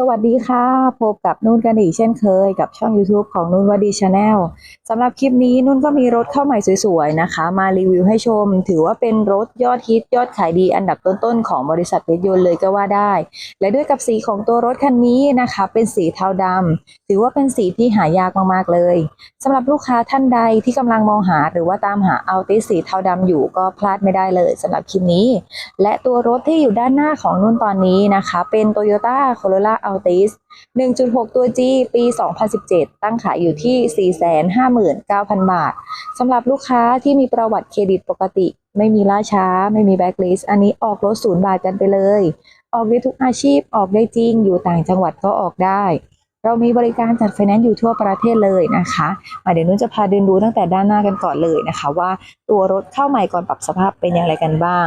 สวัสดีค่ะ พบกับนุ่นกันอีกเช่นเคย กับช่อง YouTube ของนุ่นวดีชาแนลสำหรับคลิปนี้นุ่นก็มีรถเข้าใหม่สวยๆนะคะ มารีวิวให้ชม ถือว่าเป็นรถยอดฮิตยอดขายดีอันดับต้นๆ ของบริษัทรถยนต์เลยก็ว่าได้ และด้วยกับสีของตัวรถคันนี้นะคะ เป็นสีเทาดำถือว่าเป็นสีที่หายากมากๆเลยสำหรับลูกค้าท่านใดที่กำลังมองหา หรือว่าตามหาเอัลติสีเทาดำอยู่ก็พลาดไม่ได้เลยสำหรับคลิปนี้ และตัวรถที่อยู่ด้านหน้าของนุ่นตอนนี้นะคะ เป็น Toyota Corolla Altis 1.6 ตัว G ปี 2017 ตั้งขายอยู่ที่ 459,000 บาทสำหรับลูกค้าที่มีประวัติเครดิตปกติ ไม่มีล่าช้า ไม่มีแบ็กลิสอันนี้ออกรถศูนย์บาทกันไปเลย ออกได้ทุกอาชีพออกได้จริงอยู่ต่างจังหวัดก็ออกได้ เรามีบริการจัดไฟแนนซ์อยู่ทั่วประเทศเลยนะคะมาเดี๋ยวนุ่นจะพาเดินดูตั้งแต่ด้านหน้ากันก่อนเลยนะคะ ว่าตัวรถเข้าใหม่ก่อนปรับสภาพเป็นอย่างไรกันบ้าง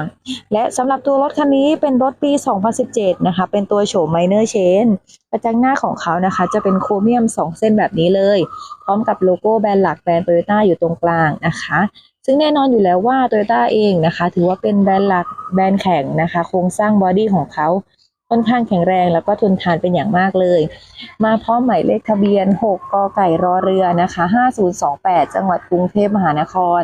และสำหรับตัวรถคันนี้เป็นรถปี 2017 นะคะ เป็นตัวโฉมไมเนอร์เชนกระจังหน้าของเขานะคะ จะเป็นโครเมียม 2 เส้นแบบนี้เลย พร้อมกับโลโก้แบรนด์หลักแบรนด์โตโยต้าอยู่ตรงกลางนะคะซึ่งแน่นอนอยู่แล้วว่าโตโยต้าเองนะคะ ถือว่าเป็นแบรนด์หลักแบรนด์แข็งนะคะ โครงสร้างบอดี้ของเขา ค่อนข้างแข็งแรงแล้วก็ทนทานเป็นอย่างมากเลย มาพร้อมหมายเลขทะเบียน 6 กไก่รอเรือนะคะ 5028 จังหวัดกรุงเทพมหานคร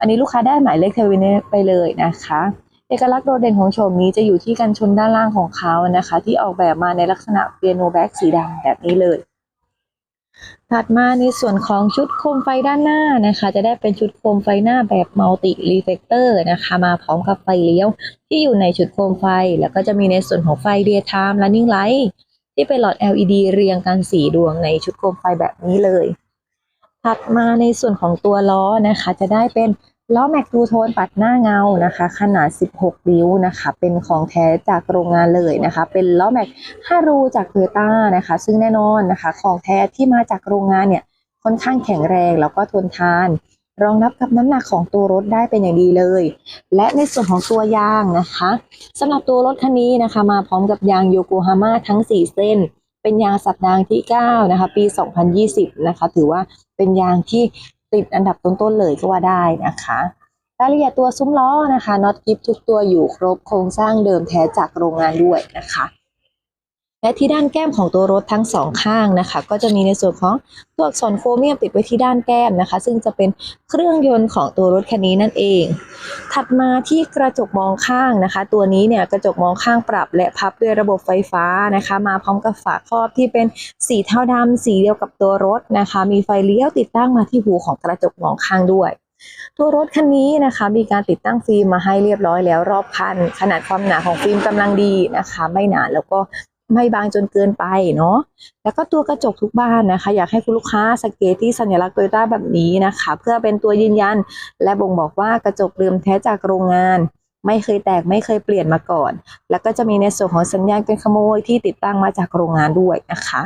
อันนี้ลูกค้าได้หมายเลขทะเบียนไปเลยนะคะ เอกลักษณ์โดดเด่นของโฉมนี้จะอยู่ที่กันชนด้านล่างของเขานะคะ ที่ออกแบบมาในลักษณะเปียโนแบ็กสีดำแบบนี้เลย ถัดมาในส่วนของชุดโคมไฟด้านหน้านะคะ จะได้เป็นชุดโคมไฟหน้าแบบมัลติรีเฟกเตอร์นะคะ มาพร้อมกับไฟเลี้ยว ที่อยู่ในชุดโคมไฟ แล้วก็จะมีในส่วนของไฟเรียไทม์และนิ่งไลท์ที่เป็นหลอด LED เรียงกันสีดวงในชุดโคมไฟแบบนี้เลย ถัดมาในส่วนของตัวล้อนะคะ จะได้เป็น ล้อแม็กดูโทนปัดหน้าเงานะคะ ขนาด 16 นิ้วนะคะ เป็นของแท้จากโรงงานเลยนะคะ เป็นล้อแม็ก5รูจากโตโยต้านะคะ ซึ่งแน่นอนนะคะ ของแท้ที่มาจากโรงงานเนี่ยค่อนข้างแข็งแรงแล้วก็ทนทาน รองรับกับน้ำหนักของตัวรถได้เป็นอย่างดีเลย และในส่วนของตัวยางนะคะสำหรับตัวรถคันนี้นะคะ มาพร้อมกับยางโยโกฮาม่าทั้ง 4 เส้น เป็นยางสัปดาห์ที่ 9 นะคะ ปี 2020 นะคะ ถือว่าเป็นยางที่ ติดอันดับต้นๆเลยก็ว่าได้นะคะรายละเอียดตัวซุ้มล้อนะคะน็อตกิฟทุกตัวอยู่ครบโครงสร้างเดิมแท้จากโรงงานด้วยนะคะ และที่ด้านแก้มของตัวรถทั้งสองข้างนะคะ ก็จะมีในส่วนของตัวอักษรโครเมียมติดไว้ที่ด้านแก้มนะคะ ซึ่งจะเป็นเครื่องยนต์ของตัวรถคันนี้นั่นเอง ถัดมาที่กระจกมองข้างนะคะ ตัวนี้เนี่ยกระจกมองข้างปรับ และพับด้วยระบบไฟฟ้านะคะ มาพร้อมกับฝาครอบที่เป็นสีเทาดำสีเดียวกับตัวรถนะคะ มีไฟเลี้ยวติดตั้งมาที่หูของกระจกมองข้างด้วยตัวรถคันนี้นะคะมีการติดตั้งฟิล์มมาให้เรียบร้อยแล้วรอบคัน ขนาดความหนาของฟิล์มกำลังดีนะคะ ไม่หนาแล้วก็ ไม่บางจนเกินไปเนาะแล้วก็ตัวกระจกทุกบ้านนะคะ อยากให้คุณลูกค้าสังเกตที่สัญลักษณ์โตโยต้าแบบนี้นะคะ เพื่อเป็นตัวยืนยัน และบ่งบอกว่ากระจกเดิมแท้จากโรงงาน ไม่เคยแตกไม่เคยเปลี่ยนมาก่อน แล้วก็จะมีในส่วนของสัญญาณเป็นขโมยที่ติดตั้งมาจากโรงงานด้วยนะคะ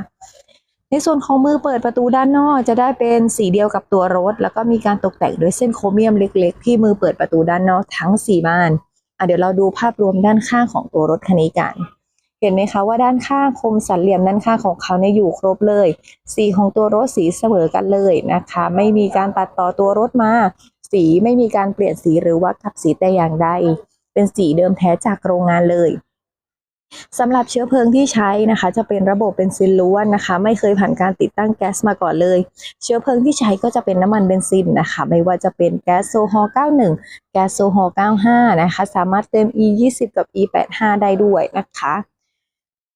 ในส่วนของมือเปิดประตูด้านนอกจะได้เป็นสีเดียวกับตัวรถ แล้วก็มีการตกแต่งด้วยเส้นโครเมียมเล็ก ๆ ที่มือเปิดประตูด้านนอกทั้ง 4 บานอะเดี๋ยวเราดูภาพรวมด้านข้างของตัวรถคันนี้กัน เห็นไหมคะว่าด้านข้างคมสันเหลี่ยมด้านข้างของเขาเนี่ยอยู่ครบเลย สีของตัวรถสีเสมอกันเลยนะคะ ไม่มีการตัดต่อตัวรถมา สีไม่มีการเปลี่ยนสีหรือว่าขับสีแต่อย่างใด เป็นสีเดิมแท้จากโรงงานเลยสำหรับเชื้อเพลิงที่ใช้นะคะ จะเป็นระบบเป็นซินล้วนนะคะ ไม่เคยผ่านการติดตั้งแก๊สมาก่อนเลย เชื้อเพลิงที่ใช้ก็จะเป็นน้ำมันเบนซินนะคะ ไม่ว่าจะเป็นแก๊สโซฮอล์91 แก๊สโซฮอล์95 นะคะ สามารถเติม E20 กับ E85 ได้ด้วยนะคะ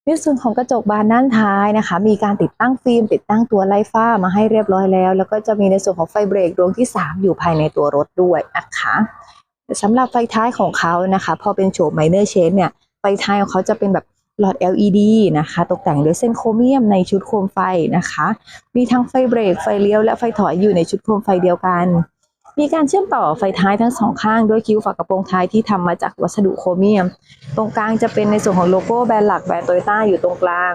ในส่วนของกระจกบานด้านท้ายนะคะ มีการติดตั้งฟิล์มติดตั้งตัวไล่ฟ้ามาให้เรียบร้อยแล้ว แล้วก็จะมีในส่วนของไฟเบรกดวงที่ 3 อยู่ภายในตัวรถด้วยนะคะสำหรับไฟท้ายของเขานะคะ พอเป็นโฉมไมเนอร์เชนเนี่ยไฟท้ายของเขาจะเป็นแบบหลอด LED นะคะ ตกแต่งด้วยเส้นโครเมียมในชุดโคมไฟนะคะ มีทั้งไฟเบรกไฟเลี้ยวและไฟถอยอยู่ในชุดโคมไฟเดียวกัน มีการเชื่อมต่อไฟท้ายทั้งสองข้างด้วยคิ้วฝากระโปรงท้ายที่ทำมาจากวัสดุโครเมียม ตรงกลางจะเป็นในส่วนของโลโก้แบรนด์หลักแบรนด์โตโยต้าอยู่ตรงกลาง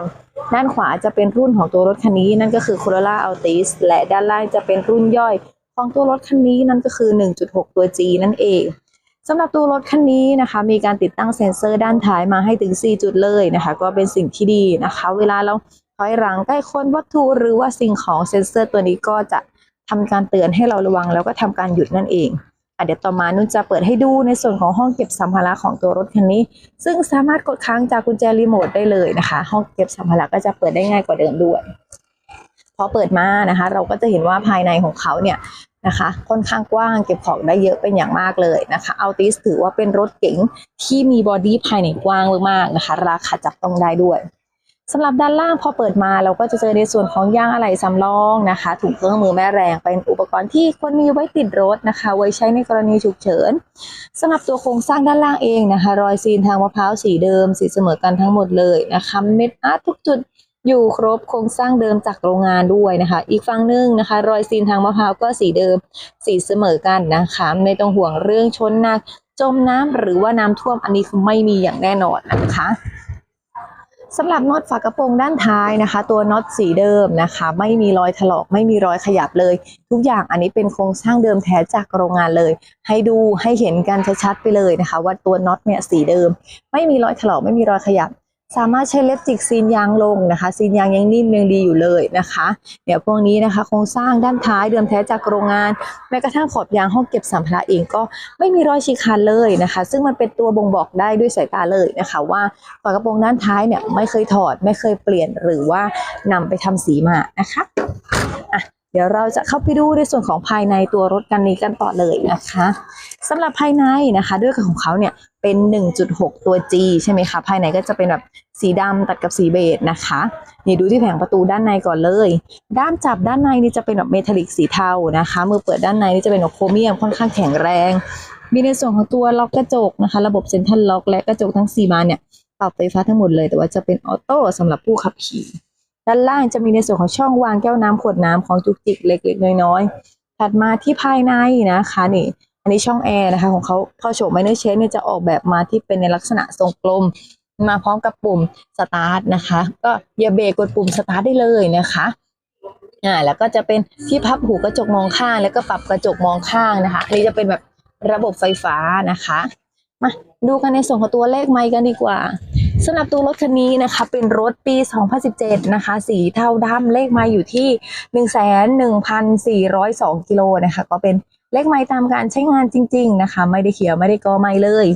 ด้านขวาจะเป็นรุ่นของตัวรถคันนี้นั่นก็คือ Corolla Altis และด้านล่างจะเป็นรุ่นย่อยของตัวรถคันนี้นั่นก็คือ 1.6 ตัว G นั่นเองสำหรับตัวรถคันนี้นะคะ มีการติดตั้งเซ็นเซอร์ด้านท้ายมาให้ถึง 4 จุดเลยนะคะ ก็เป็นสิ่งที่ดีนะคะ เวลาเราถอยหลังใกล้คนวัตถุหรือว่าสิ่งของเซ็นเซอร์ตัวนี้ก็จะ ทำการเตือนให้เราระวังแล้วก็ทำการหยุดนั่นเองอะเดี๋ยวต่อมานุ่นจะเปิดให้ดูในส่วนของห้องเก็บสัมภาระของตัวรถคันนี้ ซึ่งสามารถกดค้างจากกุญแจรีโมทได้เลยนะคะ ห้องเก็บสัมภาระก็จะเปิดได้ง่ายกว่าเดิมด้วย พอเปิดมานะคะ เราก็จะเห็นว่าภายในของเขาเนี่ยนะคะค่อนข้างกว้างเก็บของได้เยอะเป็นอย่างมากเลยนะคะอัลติสถือว่าเป็นรถเก๋งที่มีบอดี้ภายในกว้างมากๆนะคะ ราคาจับต้องได้ด้วย สำหรับด้านล่างพอเปิดมาเราก็จะเจอในส่วนของยางอะไหล่สำรองนะคะถุงเครื่องมือแม่แรงเป็นอุปกรณ์ที่ควรมีไว้ติดรถนะคะ ไว้ใช้ในกรณีฉุกเฉินสำหรับตัวโครงสร้างด้านล่างเองนะคะ รอยซีนทางมะพร้าวสีเดิม สีเสมอกันทั้งหมดเลยนะคะเม็ดอาร์ตทุกจุดอยู่ครบโครงสร้างเดิมจากโรงงานด้วยนะคะ อีกฝั่งหนึ่งนะคะ รอยซีนทางมะพร้าวก็สีเดิม สีเสมอกันนะคะไม่ต้องห่วงเรื่องชนหนักจมน้ำหรือว่าน้ำท่วมอันนี้คือไม่มีอย่างแน่นอนนะคะ สำหรับน็อตฝากระโปรงด้านท้ายนะคะ ตัวน็อตสีเดิมนะคะ ไม่มีรอยถลอกไม่มีรอยขยับเลย ทุกอย่างอันนี้เป็นโครงสร้างเดิมแท้จากโรงงานเลย ให้ดูให้เห็นกันชัดๆไปเลยนะคะ ว่าตัวน็อตเนี่ยสีเดิม ไม่มีรอยถลอกไม่มีรอยขยับ สามารถใช้เล็บจิกซีนยางลงนะคะซีนยางยังนิ่มยังดีอยู่เลยนะคะเดี๋ยวพวกนี้นะคะโครงสร้างด้านท้ายเดิมแท้จากโรงงานแม้กระทั่งขอบยางห้องเก็บสัมภาระเองก็ไม่มีรอยฉีกขาดเลยนะคะ ซึ่งมันเป็นตัวบ่งบอกได้ด้วยสายตาเลยนะคะ ว่าฝากระโปรงด้านท้ายเนี่ยไม่เคยถอดไม่เคยเปลี่ยนหรือว่านำไปทำสีมานะคะอะ เดี๋ยวเราจะเข้าไปดูในส่วนของภายในตัวรถกันนี้กันต่อเลยนะคะสำหรับภายในนะคะด้วยของเขาเนี่ยเป็น 1.6 ตัว G ใช่ไหมคะภายในก็จะเป็นแบบสีดำตัดกับสีเบจนะคะนี่ดูที่แผงประตูด้านในก่อนเลย ด้ามจับด้านในนี่จะเป็นแบบเมทัลลิกสีเทานะคะมือเปิดด้านในนี่จะเป็นแบบโครเมียมค่อนข้างแข็งแรง มีในส่วนของตัวล็อกกระจกนะคะ ระบบเซ็นทรัลล็อกและกระจกทั้ง4บานเนี่ยปรับไฟฟ้าทั้งหมดเลยแต่ว่าจะเป็นออโต้สำหรับผู้ขับขี่ ด้านล่างจะมีในส่วนของช่องวางแก้วน้ำขวดน้ำของจุกจิกเล็กๆน้อยๆถัดมาที่ภายในนะคะนี่อันนี้ช่องแอร์นะคะของเขาพอโฉมไมเนอร์เชนเนี่ยจะออกแบบมาที่เป็นในลักษณะทรงกลม มาพร้อมกับปุ่มสตาร์ทนะคะ ก็เหยียบเบรกกดปุ่มสตาร์ทได้เลยนะคะอ่าแล้วก็จะเป็นที่พับหูกระจกมองข้าง แล้วก็ปรับกระจกมองข้างนะคะอันนี้จะเป็นแบบระบบไฟฟ้านะคะ มาดูกันในส่วนของตัวเลขไมค์กันดีกว่า สำหรับตัวรถคันนี้นะคะ เป็นรถปี 2017 นะคะ สีเทาดำเลขไมค์อยู่ที่111,402 กิโลนะคะ ก็เป็นเลขไมค์ตามการใช้งานจริง ๆ นะคะ ไม่ได้เขียวไม่ได้กอไมค์เลย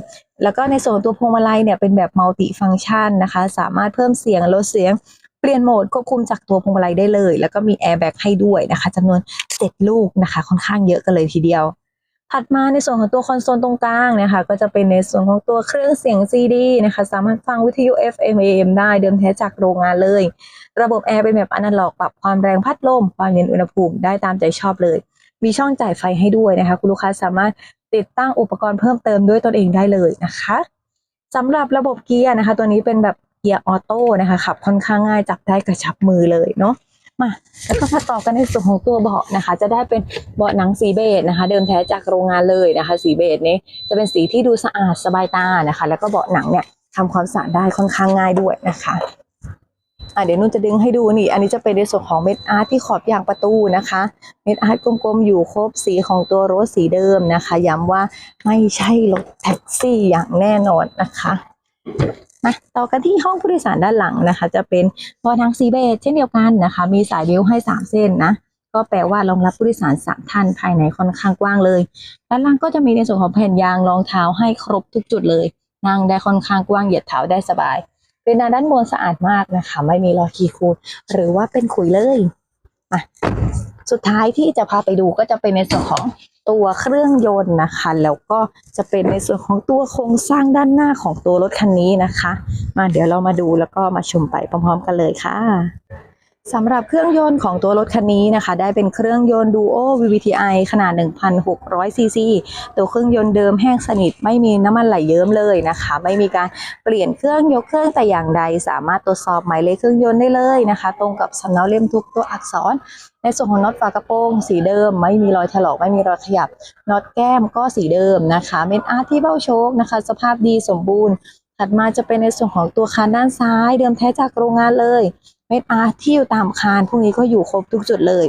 แล้วก็ในส่วนตัวพวงมาลัยเนี่ยเป็นแบบมัลติฟังชันนะคะ สามารถเพิ่มเสียงลดเสียงเปลี่ยนโหมดควบคุมจากตัวพวงมาลัยได้เลย แล้วก็มีแอร์แบ็กให้ด้วยนะคะจำนวน 7 ลูกนะคะ ค่อนข้างเยอะกันเลยทีเดียว ถัดมาในส่วนของตัวคอนโซลตรงกลางนะคะก็จะเป็นในส่วนของตัวเครื่องเสียง CD นะคะสามารถฟังวิทยุ FM AM ได้เดิมแท้จากโรงงานเลย ระบบแอร์เป็นแบบอนาล็อกปรับความแรงพัดลม ความเย็นอุณหภูมิได้ตามใจชอบเลย มีช่องจ่ายไฟให้ด้วยนะคะ คุณลูกค้าสามารถติดตั้งอุปกรณ์เพิ่มเติมด้วยตนเองได้เลยนะคะสำหรับระบบเกียร์นะคะ ตัวนี้เป็นแบบเกียร์ออโต้นะคะขับค่อนข้างง่ายจับได้กระชับมือเลยเนาะ มาแล้วก็มาต่อกันในส่วนของตัวเบาะนะคะ จะได้เป็นเบาะหนังสีเบจนะคะ เดิมแท้จากโรงงานเลยนะคะ สีเบจนี้จะเป็นสีที่ดูสะอาดสบายตานะคะ แล้วก็เบาะหนังเนี่ยทำความสะอาดได้ค่อนข้างง่ายด้วยนะคะอะเดี๋ยวนุ่นจะดึงให้ดูนี่ อันนี้จะเป็นในส่วนของเม็ดอาร์ตที่ขอบยางประตูนะคะ เม็ดอาร์ตกลมๆอยู่ครบสีของตัวรถสีเดิมนะคะ ย้ำว่าไม่ใช่รถแท็กซี่อย่างแน่นอนนะคะ มาต่อกันที่ห้องผู้โดยสารด้านหลังนะคะ จะเป็นบอนังสีเบจเช่นเดียวกันนะคะ มีสายเบลให้ 3 เส้นนะก็แปลว่ารองรับผู้โดยสารสามท่านภายในค่อนข้างกว้างเลย ด้านล่างก็จะมีในส่วนของแผ่นยางรองเท้าให้ครบทุกจุดเลย นั่งได้ค่อนข้างกว้างเหยียดเท้าได้สบาย เป็นด้านบนสะอาดมากนะคะ ไม่มีรอยขีดข่วนหรือว่าเป็นขุยเลยอะสุดท้ายที่จะพาไปดูก็จะเป็นในส่วนของ ตัวเครื่องยนต์นะคะ แล้วก็จะเป็นในส่วนของตัวโครงสร้างด้านหน้าของตัวรถคันนี้นะคะ มาเดี๋ยวเรามาดูแล้วก็มาชมไปพร้อมๆกันเลยค่ะ สำหรับเครื่องยนต์ของตัวรถคันนี้นะคะ ได้เป็นเครื่องยนต์ Duo VVTi ขนาด 1,600 ซีซี ตัวเครื่องยนต์เดิมแห้งสนิท ไม่มีน้ำมันไหลเยิ้มเลยนะคะ ไม่มีการเปลี่ยนเครื่องยกเครื่องแต่อย่างใด สามารถตรวจสอบหมายเลขเครื่องยนต์ได้เลยนะคะ ตรงกับสำเนาเล่มทุกตัวอักษร ในส่วนของน็อตฝากระโปรงสีเดิม ไม่มีรอยถลอกไม่มีรอยขยับน็อตแก้มก็สีเดิมนะคะเม็ดอาร์ตที่เบ้าโชคนะคะ สภาพดีสมบูรณ์ถัดมาจะเป็นในส่วนของตัวคานด้านซ้าย เดิมแท้จากโรงงานเลย เม็ดอาร์ตที่อยู่ตามคานพวกนี้ก็อยู่ครบทุกจุดเลย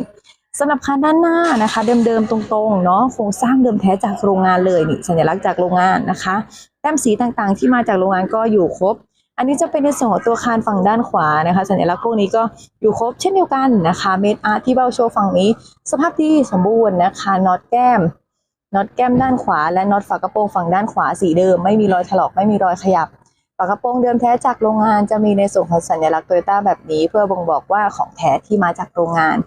สำหรับคานด้านหน้านะคะ เดิมๆตรงๆเนาะโครงสร้างเดิมแท้จากโรงงานเลยนี่สัญลักษณ์จากโรงงานนะคะแต้มสีต่างๆ ที่มาจากโรงงานก็อยู่ครบ อันนี้จะเป็นในส่วนของตัวคานฝั่งด้านขวานะคะ สัญลักษณ์พวกนี้ก็อยู่ครบเช่นเดียวกันนะคะเม็ดอาร์ตที่เบ้าโชว์ฝั่งนี้ สภาพดีสมบูรณ์นะคะน็อตแก้มน็อตแก้มด้านขวาและน็อตฝากระโปรงฝั่งด้านขวาสีเดิมไม่มีรอยถลอกไม่มีรอยขยับ ฝากระโปรงเดิมแท้จากโรงงานจะมีในส่วนของสัญลักษณ์โตโยต้าแบบนี้ เพื่อบ่งบอกว่าของแท้ที่มาจากโรงงาน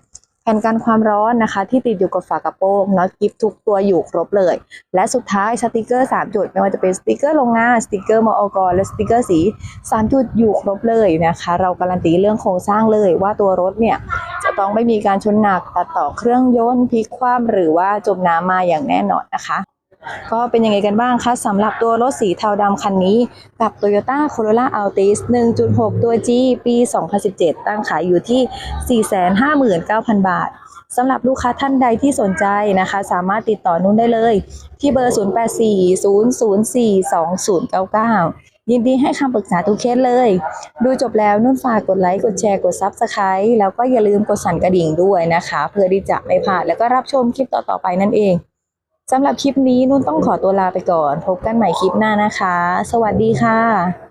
แผ่นกันความร้อนนะคะ ที่ติดอยู่กับฝากระโปรงน็อตกิฟทุกตัวอยู่ครบเลย และสุดท้ายสติกเกอร์ 3 จุด ไม่ว่าจะเป็นสติกเกอร์โรงงานสติกเกอร์มอกรและสติกเกอร์สี 3 จุดอยู่ครบเลยนะคะ เราการันตีเรื่องโครงสร้างเลยว่าตัวรถเนี่ยจะต้องไม่มีการชนหนักตัดต่อเครื่องยนต์พลิกคว่ำหรือว่าจมน้ำมาอย่างแน่นอนนะคะ ก็เป็นยังไงกันบ้างคะสำหรับตัวรถสีเทาดำคันนี้ กับ Toyota Corolla Altis 1.6 ตัว G ปี 2017 ตั้งขายอยู่ที่ 459,000 บาทสำหรับลูกค้าท่านใดที่สนใจนะคะ สามารถติดต่อนุ่นได้เลย ที่เบอร์ 0840042099 ยินดีให้คำปรึกษาทุกเคสเลย ดูจบแล้วนุ่นฝากกดไลค์ กดแชร์ กด Subscribe แล้วก็อย่าลืมกดสั่นกระดิ่งด้วยนะคะ เพื่อที่จะไม่พลาดแล้วก็รับชมคลิปต่อๆไปนั่นเอง สำหรับคลิปนี้นุ่นต้องขอตัวลาไปก่อน พบกันใหม่คลิปหน้านะคะ สวัสดีค่ะ